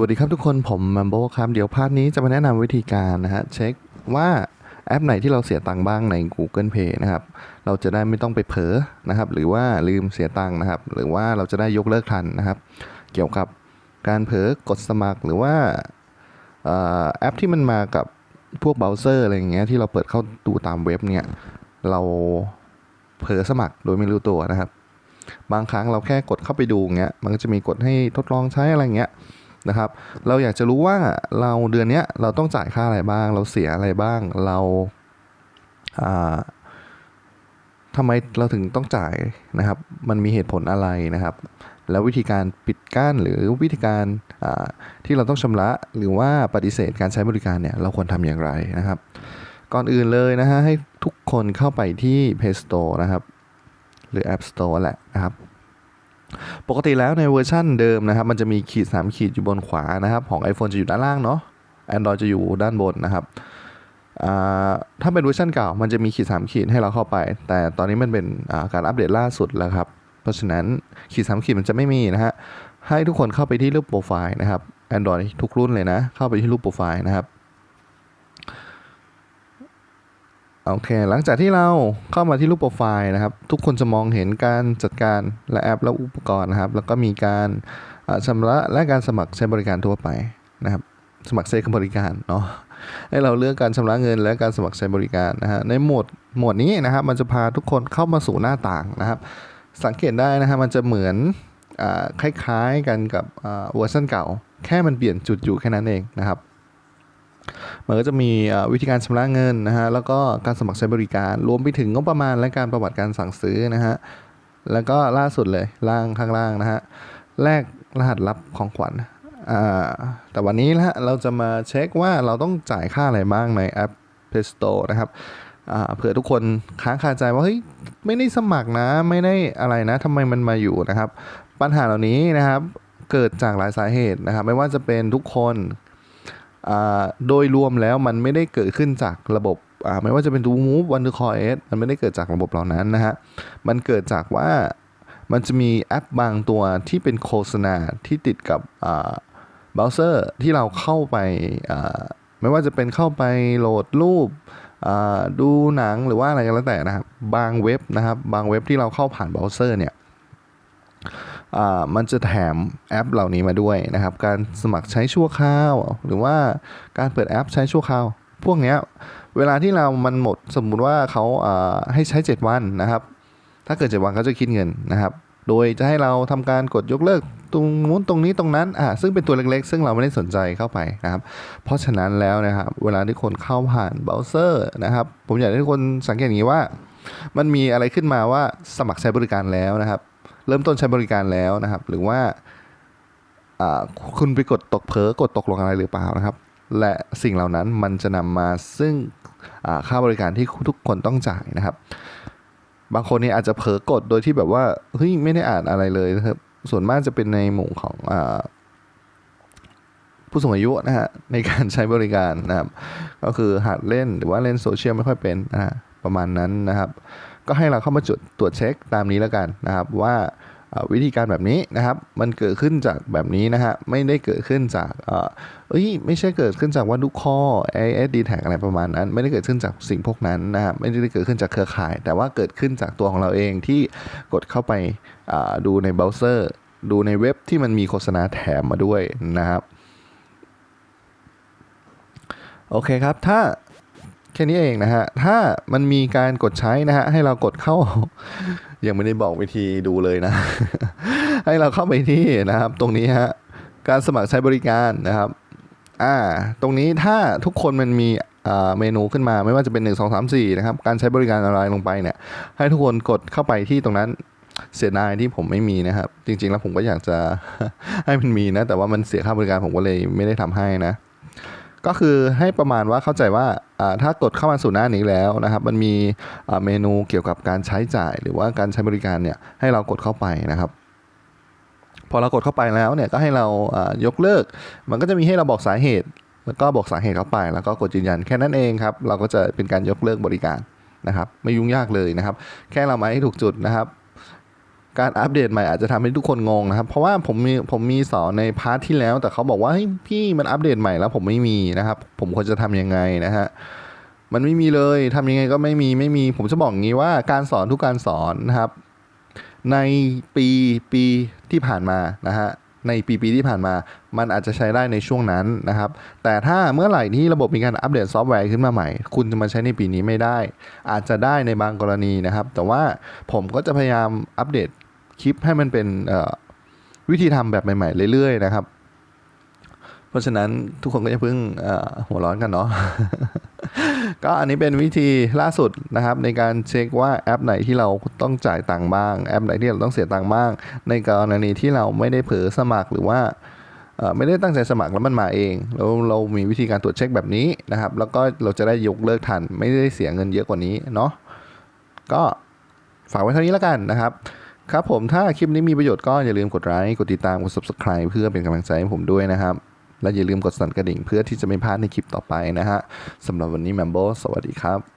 วัสดีครับทุกคนผมมัมโบครับ เดี๋ยวพาร์ทนี้จะมาแนะนำวิธีการนะฮะเช็คว่าแอปไหนที่เราเสียตังค์บ้างใน Google Pay นะครับ เราจะได้ไม่ต้องไปเผลอนะครับ หรือว่าลืมเสียตังค์นะครับ หรือว่าเราจะได้ยกเลิกทันนะครับ เกี่ยวกับการเผลอกดสมัครหรือว่าแอปที่มันมากับพวกเบราว์เซอร์อะไรอย่างเงี้ยที่เราเปิดเข้าดูตามเว็บเนี่ยเราเผลอสมัครโดยไม่รู้ตัวนะครับ บางครั้งเราแค่กดเข้าไปดูเงี้ยมันก็จะมีกดให้ทดลองใช้อะไรเงี้ย นะครับ เราอยากจะรู้ว่าเราเดือนนี้เราต้องจ่ายค่าอะไรบ้าง เราเสียอะไรบ้าง เราทำไมเราถึงต้องจ่ายนะครับ มันมีเหตุผลอะไรนะครับ แล้ววิธีการปิดกั้นหรือวิธีการที่เราต้องชำระหรือว่าปฏิเสธการใช้บริการเนี่ยเราควรทำอย่างไรนะครับ ก่อนอื่นเลยนะฮะให้ทุกคนเข้าไปที่ Play Store นะครับ หรือ App Store แหละนะครับ ปกติแล้วในเวอร์ชั่นเดิมนะครับ มันจะมีขีด 3 ขีดอยู่บนขวานะครับ ของ iPhone จะอยู่ด้านล่างเนาะ Android จะอยู่ด้านบนนะครับถ้าเป็นเวอร์ชันเก่า มันจะมีขีด 3 ขีดให้เราเข้าไป แต่ตอนนี้มันเป็นาการอัปเดตล่าสุดแล้วครับ เพราะฉะนั้นขีด 3 ขีดมันจะไม่มีนะฮะ ให้ทุกคนเข้าไปที่รูปโปรไฟล์นะครับ Android ทุกรุ่นเลยนะ เข้าไปที่รูปโปรไฟล์นะครับ โอเค หลังจากที่เราเข้ามาที่รูปโปรไฟล์นะครับ ทุกคนจะมองเห็นการจัดการและแอปและอุปกรณ์นะครับ แล้วก็มีการชำระและการสมัครใช้บริการทั่วไปนะครับ สมัครใช้บริการเนาะ ให้เราเลือกการชำระเงินและการสมัครใช้บริการนะฮะ ในหมวดหมวดนี้นะครับ มันจะพาทุกคนเข้ามาสู่หน้าต่างนะครับ สังเกตได้นะฮะ มันจะเหมือนอคล้ายๆกันกับเวอร์ชันเก่า แค่มันเปลี่ยนจุดอยู่แค่นั้นเองนะครับ มันก็จะมีวิธีการชำระเงินนะฮะแล้วก็การสมัครใช้บริการ รวมไปถึงงบประมาณและการประวัติการสั่งซื้อนะฮะแล้วก็ล่าสุดเลยล่างข้างล่างนะฮะแลกรหัสลับของขวัญอ่าแต่วันนี้นะฮะเราจะมาเช็คว่าเราต้องจ่ายค่าอะไรบ้างในแอป Play Store นะครับอ่าเผื่อทุกคนค้างคาใจว่าเฮ้ยไม่ได้สมัครนะไม่ได้อะไรนะทำไมมันมาอยู่นะครับ ปัญหาเหล่านี้นะครับเกิดจากหลายสาเหตุนะครับ ไม่ว่าจะเป็นทุกคน โดยรวมแล้วมันไม่ได้เกิดขึ้นจากระบบไม่ว่าจะเป็น Do Move One to Call S มันไม่ได้เกิดจากระบบเหล่านั้นนะฮะ มันเกิดจากว่ามันจะมีแอปบางตัวที่เป็นโฆษณาที่ติดกับเบราว์เซอร์ที่เราเข้าไปไม่ว่าจะเป็นเข้าไปโหลดรูปดูหนังหรือว่าอะไรก็แล้วแต่นะครับ บางเว็บนะครับ บางเว็บที่เราเข้าผ่านเบราว์เซอร์เนี่ย มันจะแถมแอปเหล่านี้มาด้วยนะครับ การสมัครใช้ชั่วคราว หรือว่าการเปิดแอปใช้ชั่วคราว พวกนี้เวลาที่เรามันหมดสมมุติว่าเขาให้ใช้ 7 วันนะครับ ถ้าเกิด 7 วันเขาจะคิดเงินนะครับ โดยจะให้เราทำการกดยกเลิกตรงนู้นตรงนี้ตรงนั้นอ่าซึ่งเป็นตัวเล็กๆ ซึ่งเราไม่ได้สนใจเข้าไปนะครับ เพราะฉะนั้นแล้วนะครับ เวลาที่คนเข้าผ่านเบราว์เซอร์นะครับ ผมอยากให้ทุกคนสังเกตอย่างนี้ว่า มันมีอะไรขึ้นมาว่าสมัครใช้บริการแล้วนะครับ เริ่มต้นใช้บริการแล้วนะครับ หรือว่าคุณไปกดตกเผลกดตกลงอะไรหรือเปล่านะครับ และสิ่งเหล่านั้นมันจะนำมาซึ่งค่าบริการที่ทุกคนต้องจ่ายนะครับ บางคนเนี่ยอาจจะเผลอกดโดยที่แบบว่าเฮ้ยไม่ได้อ่านอะไรเลยนะครับ ส่วนมากจะเป็นในหมู่ของอผู้สูงอายุนะฮะในการใช้บริการนะครับ ก็คือหัดเล่นหรือว่าเล่นโซเชียลไม่ค่อยเป็นนะฮะประมาณนั้นนะครับ ก็ให้เราเข้ามาจุดตรวจเช็คตามนี้แล้วกันนะครับ ว่าวิธีการแบบนี้นะครับ มันเกิดขึ้นจากแบบนี้นะฮะไม่ได้เกิดขึ้นจากเอ่อเอ้ยไม่ใช่เกิดขึ้นจากว่าดูคอ AS d t a g อะไรประมาณนั้น ไม่ได้เกิดขึ้นจากสิ่งพวกนั้นนะครับไม่ได้เกิดขึ้นจากเครือข่าย แต่ว่าเกิดขึ้นจากตัวของเราเองที่กดเข้าไปดูในเบราว์เซอร์ ดูในเว็บที่มันมีโฆษณาแถมมาด้วยนะครับโอเคครับถ้า แค่นี้เองนะฮะ ถ้ามันมีการกดใช้นะฮะ ให้เรากดเข้า ยังไม่ได้บอกวิธีดูเลยนะ ให้เราเข้าไปที่นะครับ ตรงนี้ฮะ การสมัครใช้บริการนะครับ อ่า ตรงนี้ถ้าทุกคนมันมีอ่าเมนูขึ้นมาไม่ว่าจะเป็น 1 2 3 4 นะครับ การใช้บริการอะไรลงไปเนี่ย ให้ทุกคนกดเข้าไปที่ตรงนั้นเสียดายที่ผมไม่มีนะครับ จริง ๆ แล้วผมก็อยากจะให้มันมีนะ แต่ว่ามันเสียค่าบริการผมก็เลยไม่ได้ทำให้นะ ก็คือให้ประมาณว่าเข้าใจว่าถ้ากดเข้ามาสู่หน้านี้แล้วนะครับ มันมีเมนูเกี่ยวกับการใช้จ่าย หรือว่าการใช้บริการเนี่ยให้เรากดเข้าไปนะครับ พอเรากดเข้าไปแล้วเนี่ยก็ให้เราอ่ายกเลิก มันก็จะมีให้เราบอกสาเหตุ แล้วก็บอกสาเหตุเข้าไป แล้วก็กดยืนยันแค่นั้นเองครับ เราก็จะเป็นการยกเลิกบริการนะครับ ไม่ยุ่งยากเลยนะครับ แค่เรามาให้ถูกจุดนะครับ การอัปเดตใหม่อาจจะทำให้ทุกคนงงนะครับ เพราะว่าผมมีผมมีสอนในพาร์ทที่แล้ว แต่เขาบอกว่าเฮ้ยพี่มันอัปเดตใหม่แล้วผมไม่มีนะครับ ผมควรจะทำยังไงนะฮะมันไม่มีเลยทำยังไงก็ไม่มีไม่มี ผมจะบอกงี้ว่าการสอนทุกการสอนนะครับ ในปีปีที่ผ่านมานะฮะในปีปีที่ผ่านมา มันอาจจะใช้ได้ในช่วงนั้นนะครับ แต่ถ้าเมื่อไหร่ที่ระบบมีการอัปเดตซอฟต์แวร์ขึ้นมาใหม่ คุณจะมาใช้ในปีนี้ไม่ได้ อาจจะได้ในบางกรณีนะครับ แต่ว่าผมก็จะพยายามอัปเดต คลิปให้มันเป็นวิธีทำแบบใหม่ ๆ เรื่อยๆนะครับ เพราะฉะนั้นทุกคนก็จะเพิ่งหัวร้อนกันเนาะก็อันนี้เป็นวิธีล่าสุดนะครับในการเช็คว่าแอปไหนที่เราต้องจ่ายตังค์บ้าง แอปไหนที่เราต้องเสียตังค์บ้าง ในกรณีที่เราไม่ได้เผลอสมัครหรือว่าไม่ได้ตั้งใจสมัครแล้วมันมาเองแล้วเรามีวิธีการตรวจเช็คแบบนี้นะครับ แล้วก็เราจะได้ยกเลิกทัน ไม่ได้เสียเงินเยอะกว่านี้เนาะก็ฝากไว้เท่านี้แล้วกันนะครับ ครับผมถ้าคลิปนี้มีประโยชน์ก็อย่าลืมกดไลค์กดติดตามกด subscribe เพื่อเป็นกำลังใจให้ผมด้วยนะครับ และอย่าลืมกดสั่นกระดิ่งเพื่อที่จะไม่พลาดในคลิปต่อไปนะฮะสำหรับวันนี้แมมโบสวัสดีครับ